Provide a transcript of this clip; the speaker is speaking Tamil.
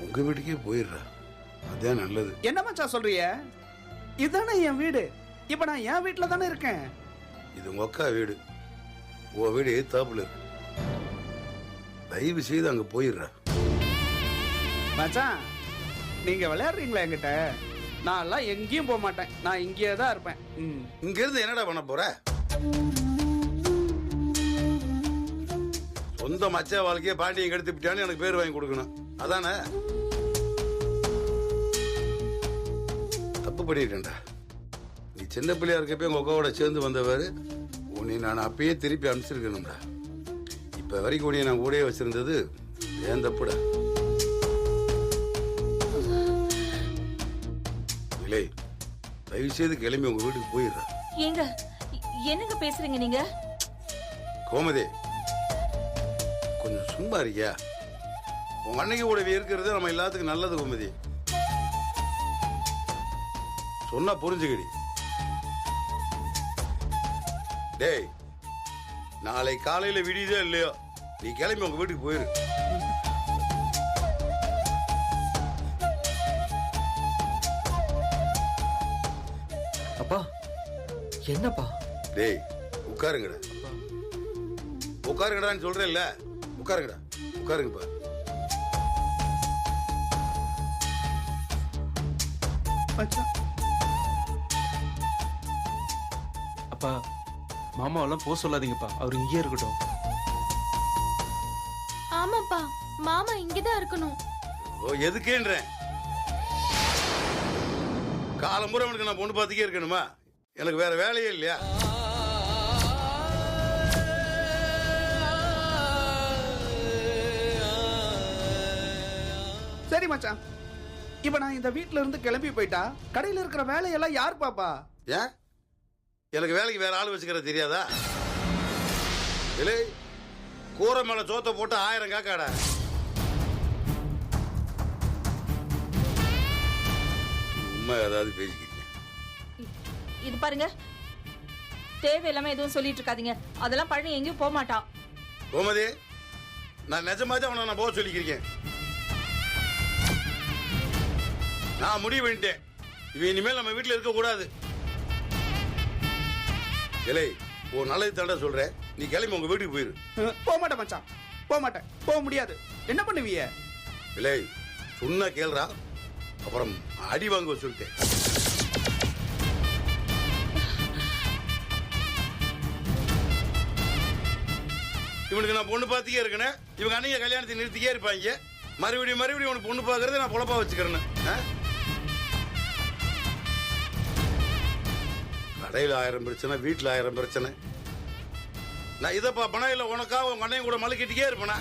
உங்க வீட்டுக்கே போயிடுறா. அதான் நல்லது. என்ன மச்சான் சொல்றிய இதுதானே என் வீடு. இப்ப நான் என் வீட்டுல தானே இருக்கேன். இது உங்க அக்கா வீடு. உன் வீடு எதிர்த்தாப்புல இருக்கு. தயவு செய்து அங்க போயிடுறா. மச்சான் நீங்க விளையாடுறீங்களா என்கிட்ட? நான் எல்லாம் எங்கேயும் போக மாட்டேன். நான் இங்கேயே தான் இருப்பேன். ம். இங்க இருந்து என்னடா பண்ண போற? சொந்த மச்ச வாழ்க்கைய பாண்டியன் கெடுத்து விட்டான்னு எனக்கு பேர் வாங்கி கொடுக்கணும். அதானே? தப்பு பண்ணிட்டேன்டா. நீ சின்ன பிள்ளையா இருக்கப்ப உங்க அக்காவோட சேர்ந்து வந்தவர் உன்னை நான் அப்பயே திருப்பி அனுப்பிச்சிருக்கணும்டா. இப்ப வரைக்கும் உன்னை நான் கூடயே வச்சிருந்தது ஏன் தப்புடா? இல்லை தயவு செய்து கிளம்பி உங்க வீட்டுக்கு போயிடுறா. ஏங்க என்னங்க பேசுறீங்க நீங்க? கோமதி கொஞ்சம் சும்மா இருக்கியா? உங்க அன்னைக்கு கூடவே இருக்கிறது நம்ம எல்லாத்துக்கும் நல்லது கோமதி. சொன்னா புரிஞ்சுக்கடி. டேய் நாளை காலையில விடியுதோ இல்லையோ நீ கிளம்பி உங்க வீட்டுக்கு போயிரு. அப்பா என்னப்பா? டேய் உட்காருங்கடா. உட்காருங்கடான்னு சொல்றேன்ல. உட்காருங்கடா. உட்காருங்கப்பா. அப்பா மாமாவெல்லாம் போக சொல்லாதீங்கப்பா. அவர் இங்கேயே இருக்கட்டும். ஆமாப்பா மாமா இங்கதான் இருக்கணும். ஓ எதுக்கேன்றேன்? காலம்புற அவனுக்கு நான் பொண்ணு பார்த்துக்கே இருக்கணுமா? எனக்கு வேற வேலையே இல்லையா? சரி மச்சான். இப்ப நான் இந்த வீட்ல இருந்து கிளம்பி போயிட்டா கடையில இருக்கிற வேலையெல்லாம் யார் பாப்பா? ஏன்? எனக்கு வேலைக்கு வேற ஆள் வச்சுக்கிற தெரியாதா? இல்லை கூரை மேல சோத்த போட்டு ஆயிரம் காக்காடா. உண்மை ஏதாவது பேசிக்கிறீங்க இது பாருங்க. தேவையில்லாம எதுவும் சொல்லிட்டு இருக்காதீங்க. அதெல்லாம் பழனி எங்கேயும் போக மாட்டான் கோமதி நான் நிஜமாதான் அவனை நான் போக சொல்லிக்கிறேன். நான் முடிவு பண்ணிட்டேன். இவன் இனிமேல் நம்ம வீட்டில் இருக்க கூடாது. இலை ஒரு நல்லது தண்டை சொல்றேன் நீ கிளம்பி உங்க வீட்டுக்கு போயிரு. போக மாட்டேன் மச்சான். போக மாட்டேன் போக முடியாது. என்ன பண்ணுவீங்க? இலை சொன்னா கேள்றா. அப்புறம் அடி வாங்க சொல்லிட்டேன் இவனுக்கு நான் பொண்ணு பார்த்துக்கே இருக்கேன். இவங்க அன்னைக்கு கல்யாணத்தை நிறுத்திக்கே இருப்பாங்க. மறுபடியும் மறுபடியும் உனக்கு பொண்ணு பார்க்கறத நான் பொழப்பா வச்சுக்கிறேன்னு கடையில் ஆயிரம் பிரச்சனை வீட்டில் ஆயிரம் பிரச்சனை. நான் இதை பார்ப்பனா இல்லை உனக்காக உங்க அண்ணையும் கூட மலுக்கிட்டே இருப்பேனா?